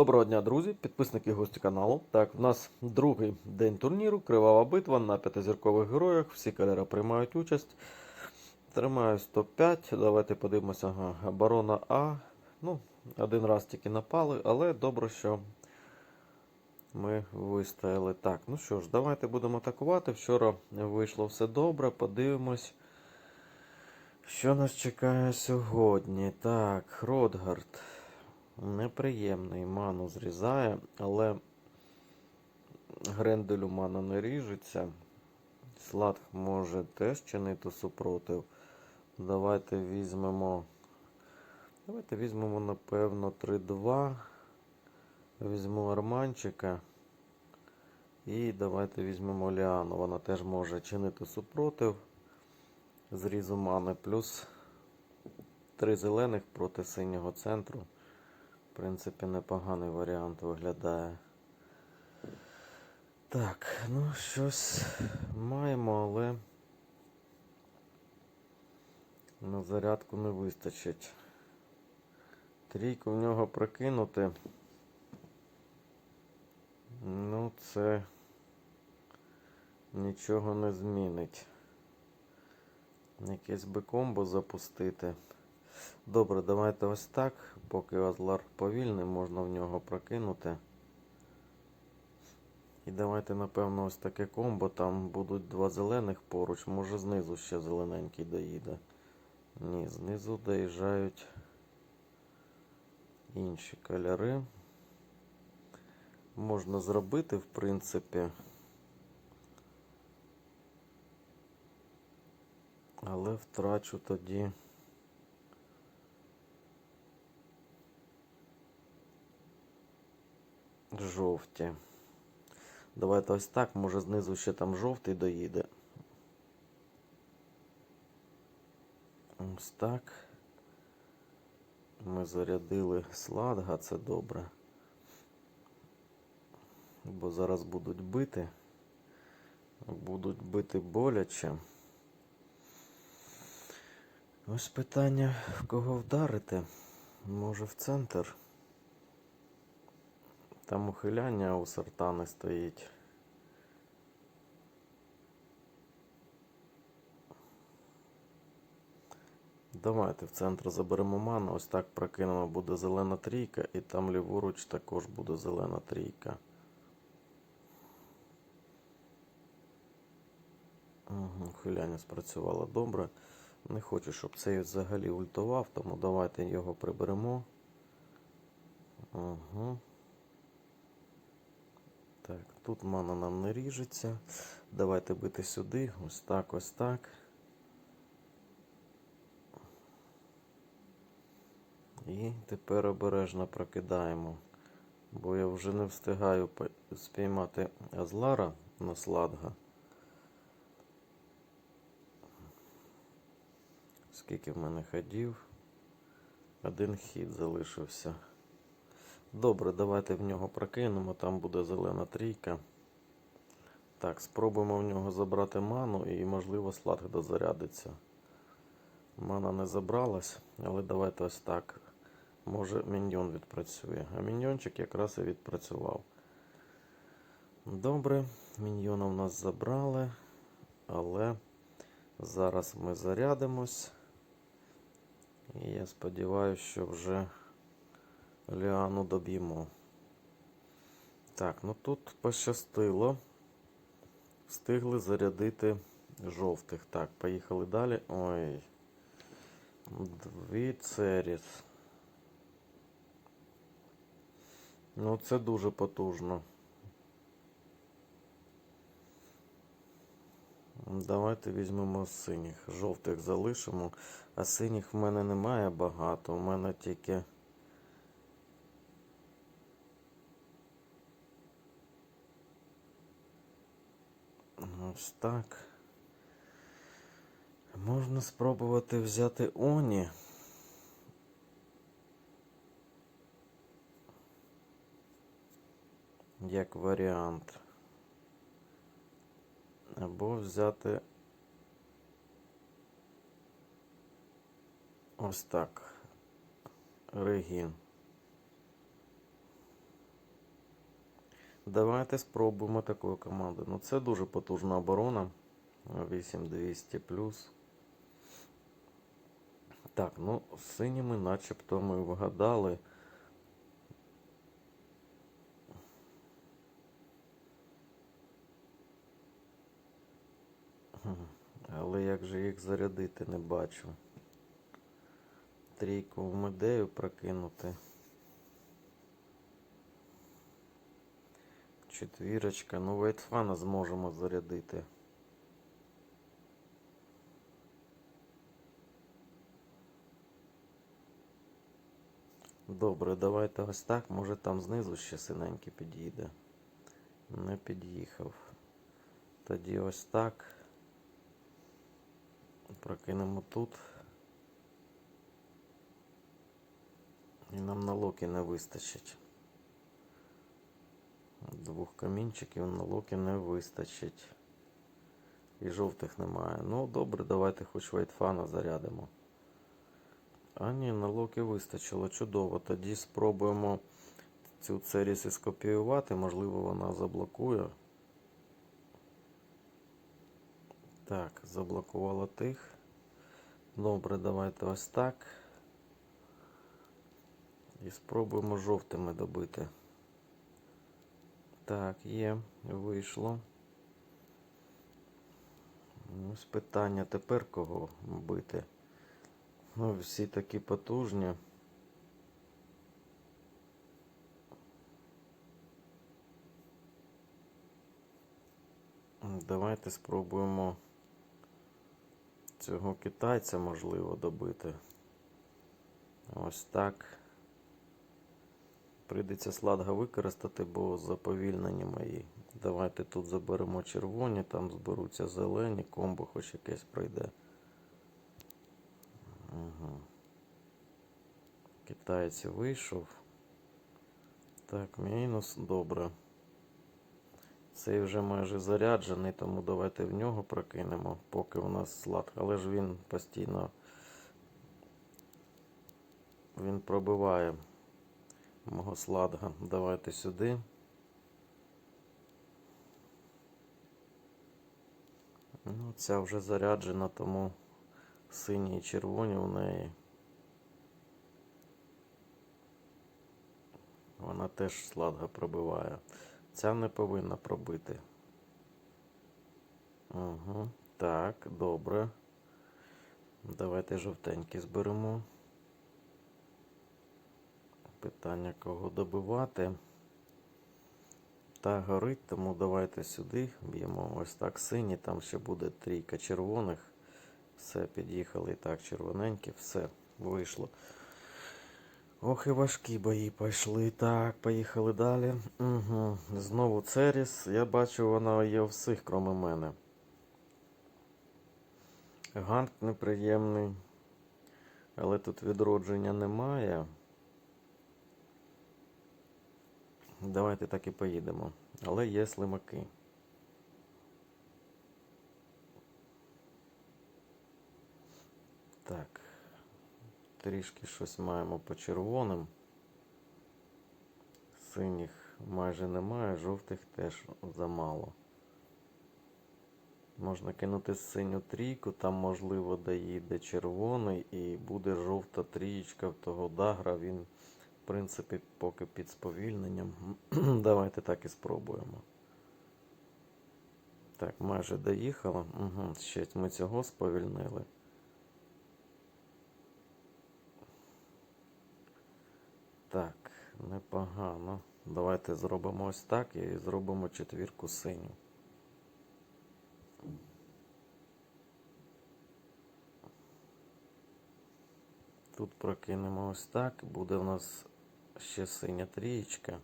Доброго дня, друзі, підписники гості каналу. Так, в нас другий день турніру, кривава битва на п'ятизіркових героях. Всі кольори приймають участь. Тримаю 105. Давайте подивимося. Ага, оборона А. Ну, один раз тільки напали, але добре, що ми вистояли. Так, ну що ж, давайте будемо атакувати. Вчора вийшло все добре. Подивимось. Що нас чекає сьогодні? Так, Ротгард. Неприємний ману зрізає, але Гренделю мана не ріжеться. Сладх може теж чинити супротив. Давайте візьмемо. Давайте візьмемо, напевно, 3-2. Візьму Арманчика. І давайте візьмемо Ліану. Вона теж може чинити супротив. Зрізу мани. Плюс 3 зелених проти синього центру. В принципі, непоганий варіант виглядає. Так, ну щось маємо, але на зарядку не вистачить. Трійку в нього прокинути. Ну, це нічого не змінить. Якесь би комбо запустити. Добре, давайте ось так. Поки Азлар повільний, можна в нього прокинути. І давайте, напевно, ось таке комбо. Там будуть два зелених поруч. Може знизу ще зелененький доїде. Ні, знизу доїжджають інші кольори. Можна зробити, в принципі. Але втрачу тоді. Жовті. Давайте ось так, може знизу ще там жовтий доїде. Ось так. Ми зарядили сладга, це добре. Бо зараз будуть бити. Будуть бити боляче. Ось питання, в кого вдарити? Може в центр? Там ухиляння у сартани стоїть. Давайте в центр заберемо ману. Ось так прокинемо, буде зелена трійка, і там ліворуч також буде зелена трійка. Ухиляння спрацювало добре. Не хочу, щоб цей взагалі ультував, тому давайте його приберемо. Угу. Тут мана нам не ріжеться. Давайте бити сюди. Ось так, ось так. І тепер обережно прокидаємо. Бо я вже не встигаю спіймати Азлара на сладга. Скільки в мене ходів? Один хід залишився. Добре, давайте в нього прокинемо, там буде зелена трійка. Так, спробуємо в нього забрати ману і, можливо, слад дозарядиться. Мана не забралась, але давайте ось так. Може міньйон відпрацює. А міньйончик якраз і відпрацював. Добре, міньйона в нас забрали, але зараз ми зарядимось. І я сподіваюся, що вже Ліану доб'ємо. Так, ну тут пощастило. Встигли зарядити жовтих. Так, поїхали далі. Ой. Дві Церіс. Ну, це дуже потужно. Давайте візьмемо синіх. Жовтих залишимо, а синіх в мене немає багато. У мене тільки. Ось так. Можна спробувати взяти Оні. Як варіант. Або взяти ось так. Регін. Давайте спробуємо такою командою. Ну це дуже потужна оборона. 8200 плюс. Так, ну синіми начебто ми вгадали. Але як же їх зарядити, не бачу. Трійку в медею прокинути. Четвірочка. Ну, Вайтфана зможемо зарядити. Добре, давайте ось так. Може там знизу ще синенький під'їде. Не під'їхав. Тоді ось так. Прокинемо тут. І нам на локі не вистачить. Двох камінчиків на локі не вистачить. І жовтих немає. Ну, добре, давайте хоч вайтфана зарядимо. А ні, на локі вистачило. Чудово. Тоді спробуємо цю церісі скопіювати. Можливо, вона заблокує. Так, заблокувала тих. Добре, давайте ось так. І спробуємо жовтими добити. Так, є, вийшло. Ось питання тепер кого бити. Ну, всі такі потужні. Давайте спробуємо цього китайця можливо добити. Ось так. Прийдеться сладга використати, бо заповільнені мої. Давайте тут заберемо червоні, там зберуться зелені, комбо хоч якесь пройде. Угу. Китаєць вийшов. Так, мінус, добре. Цей вже майже заряджений, тому давайте в нього прокинемо, поки у нас слад. Але ж він постійно він пробиває мого сладга. Давайте сюди. Ну, ця вже заряджена, тому сині і червоні у неї. Вона теж сладга пробиває. Ця не повинна пробити. Угу. Так, добре. Давайте жовтенькі зберемо. Питання кого добивати. Та горить, тому давайте сюди б'ємо ось так сині, там ще буде трійка червоних. Все, під'їхали і так, червоненькі, все, вийшло. Ох, і важкі бої пішли. Так, поїхали далі. Угу. Знову Церіс. Я бачу, вона є у всіх, кроме мене. Ганк неприємний. Але тут відродження немає. Давайте так і поїдемо. Але є слимаки. Так. Трішки щось маємо по червоним. Синіх майже немає, жовтих теж замало. Можна кинути синю трійку, там можливо доїде червоний і буде жовта трієчка в того дагра. Він, принципі, поки під сповільненням. Давайте так і спробуємо. Так, майже доїхало. Угу, Ще ми цього сповільнили. Так, непогано. Давайте зробимо ось так і зробимо четвірку синю. Тут прокинемо ось так. Буде у нас ще синя трієчка.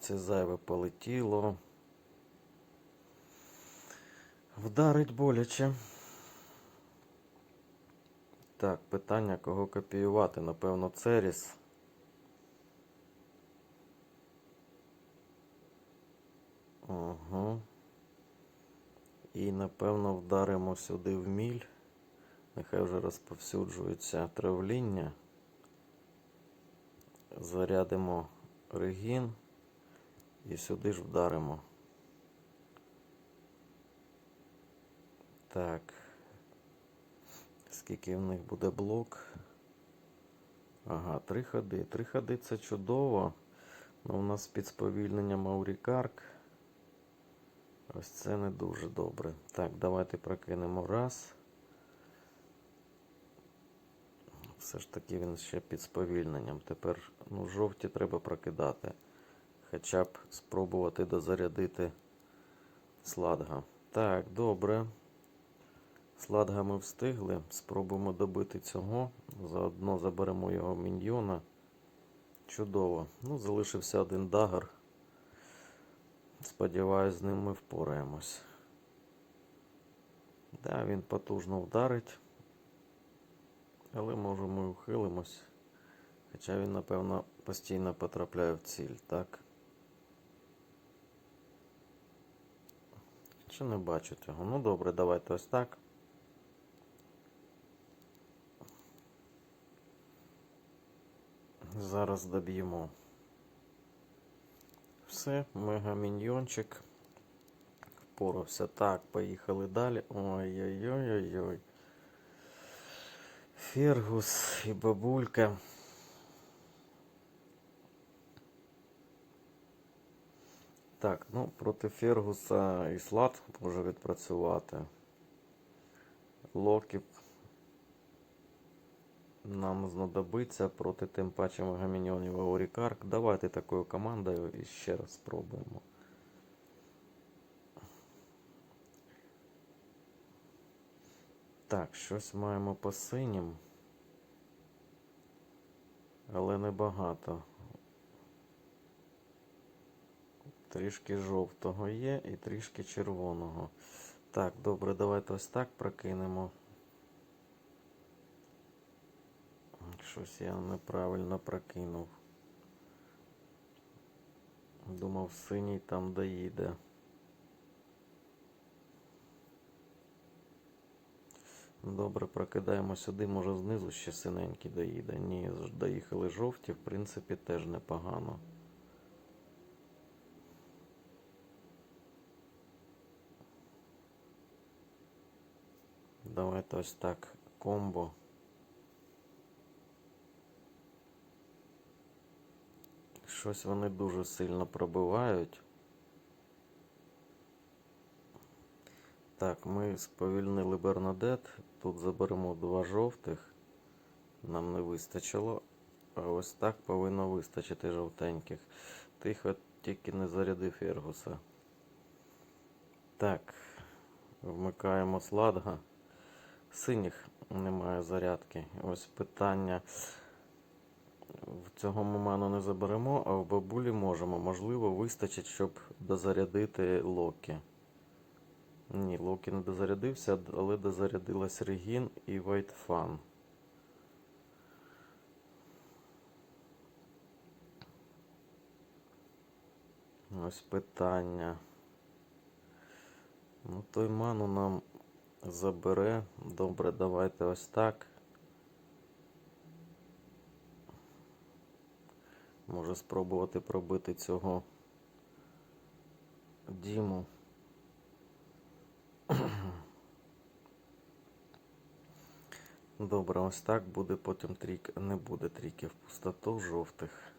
Це зайве полетіло. Вдарить боляче. Так, питання, кого копіювати. Напевно, Церіс. Угу. І, напевно, вдаримо сюди в міль. Нехай вже розповсюджується травління. зарядимо регін і сюди ж вдаримо. Так. Скільки в них буде блок? Ага, три ходи. Три ходи це чудово. Ну, у нас під сповільненням Аурікарк. Ось це не дуже добре. Так, давайте прокинемо раз. Все ж таки він ще під сповільненням. Тепер ну, жовті треба прокидати. Хоча б спробувати дозарядити сладга. Так, добре. Сладга ми встигли. Спробуємо добити цього. Заодно заберемо його міньйона. Чудово. Ну, залишився один дагер. Сподіваюсь, з ним ми впораємось. Да, він потужно вдарить. Але може ми ухилимось. Хоча він, напевно, постійно потрапляє в ціль, так? Чи не бачу цього? Ну добре, давайте ось так. Зараз доб'ємо. Все, мегаміньйончик. Впорався. Так, поїхали далі. Ой-ой-ой-ой-ой. Фергус і бабулька. Так, ну, проти Фергуса і Слад може відпрацювати. Локіп нам знадобиться проти тим паче Мегаміньйонів Аурікарк. Давайте такою командою і ще раз спробуємо. Так, щось маємо по синім. Але небагато. Трішки жовтого є і трішки червоного. Так, добре, давайте ось так прокинемо. Щось я неправильно прокинув. Думав, синій там доїде. Добре, прокидаємо сюди, може знизу ще синенький доїде. Ні, доїхали жовті, в принципі, теж непогано. Давайте ось так комбо. Щось вони дуже сильно пробивають. Так, ми сповільнили Бернадет. Тут заберемо два жовтих. Нам не вистачило. А ось так повинно вистачити жовтеньких. Тихо, тільки не заряди Фергуса. Так, вмикаємо сладга. Синіх немає зарядки. Ось питання. В цього ми не заберемо, а в бабулі можемо. Можливо, вистачить, щоб дозарядити Локі. Ні, Локі не дозарядився, але дозарядилась Регін і Вайтфан. Ось питання. Ну, той ману нам забере. Добре, давайте ось так. Може спробувати пробити цього Діму. Добре, ось так буде потім трік. Не буде тріків пустоту жовтих.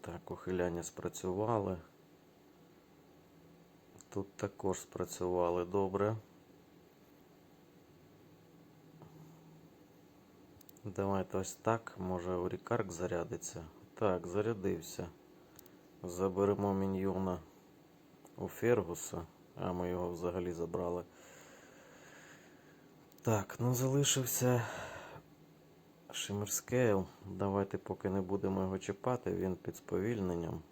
Так, ухиляння спрацювали. Тут також спрацювали добре. Давайте ось так. Може Орікарк зарядиться. Так, зарядився. Заберемо міньйона у Фергуса. А ми його взагалі забрали. Так, ну залишився Шимерскейл. Давайте поки не будемо його чіпати, він під сповільненням.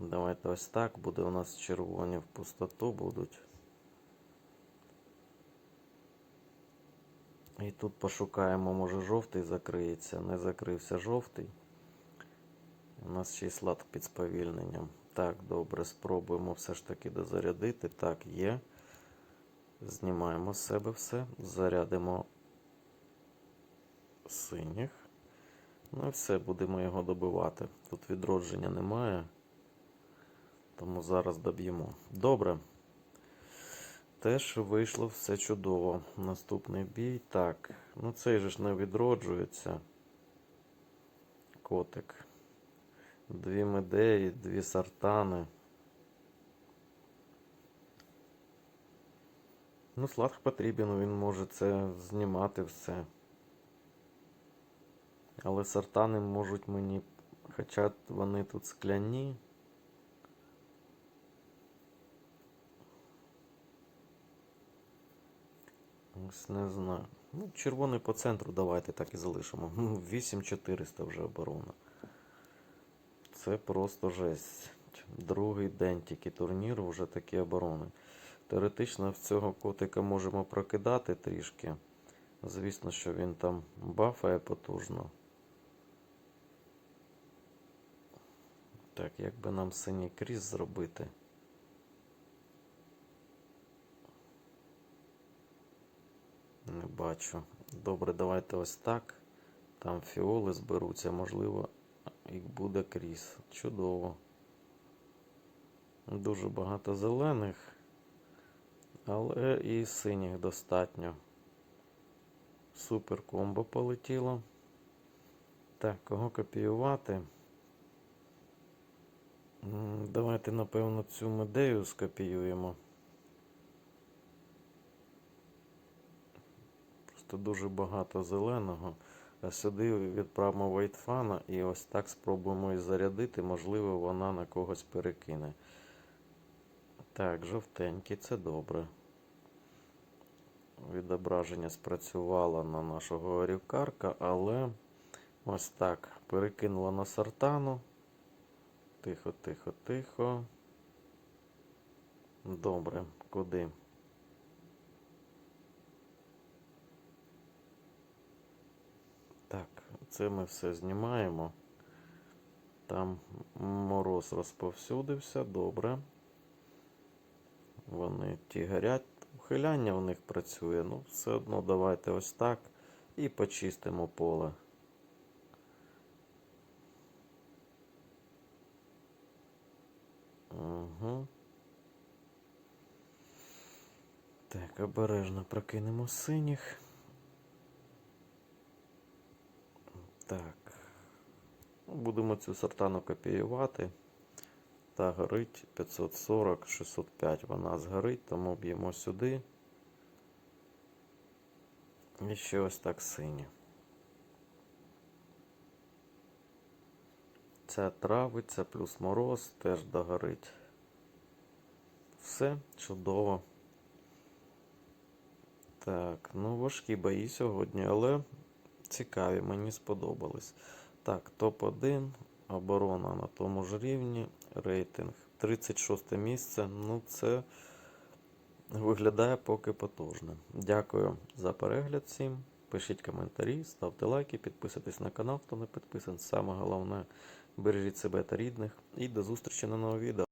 Давайте ось так. Буде у нас червоні в пустоту будуть. І тут пошукаємо, може жовтий закриється. Не закрився жовтий. У нас ще й слад під сповільненням. Так, добре, спробуємо все ж таки дозарядити. Так, є. Знімаємо з себе все. Зарядимо синіх. Ну і все, будемо його добивати. Тут відродження немає. Тому зараз доб'ємо. Добре. Теж вийшло все чудово. Наступний бій. Так. Ну цей же ж не відроджується. Котик. Дві медеї, дві сартани. Ну, Сларх потрібен, він може це знімати все. Але сартани можуть мені. Хоча вони тут скляні. Ось не знаю. Ну, червоний по центру давайте так і залишимо. Ну, 8400 вже оборона. Це просто жесть. Другий день тільки турніру вже такі оборони. Теоретично в цього котика можемо прокидати трішки. Звісно, що він там бафає потужно. Так, як би нам синій кріс зробити? Не бачу. Добре, давайте ось так. Там фіоли зберуться, можливо, і буде кріс. Чудово. Дуже багато зелених, але і синіх достатньо. Супер комбо полетіло. Так, кого копіювати? Давайте, напевно, цю медею скопіюємо. Просто дуже багато зеленого. Сюди відправимо Вайтфана і ось так спробуємо і зарядити. Можливо, вона на когось перекине. Так, жовтенький, це добре. Відображення спрацювало на нашого орівкарка, але ось так. Перекинула на сартану. Тихо, тихо, тихо. Добре, куди? Так, це ми все знімаємо. Там мороз розповсюдився, добре. Вони ті горять. Ухиляння у них працює. Ну, все одно давайте ось так і почистимо поле. Угу. Так, обережно прокинемо синіх. Так. Ну, Будемо цю сортану копіювати. Та горить 540, 605 вона згорить, тому б'ємо сюди. І ще ось так сині. Ця травиця плюс мороз теж догорить. Все чудово. Так, ну важкі бої сьогодні, але цікаві, мені сподобались. Так, топ-1, оборона на тому ж рівні, рейтинг 36 місце. Ну, це виглядає поки потужно. Дякую за перегляд всім. Пишіть коментарі, ставте лайки, підписуйтесь на канал, хто не підписаний. Саме головне, бережіть себе та рідних. І до зустрічі на новому відео.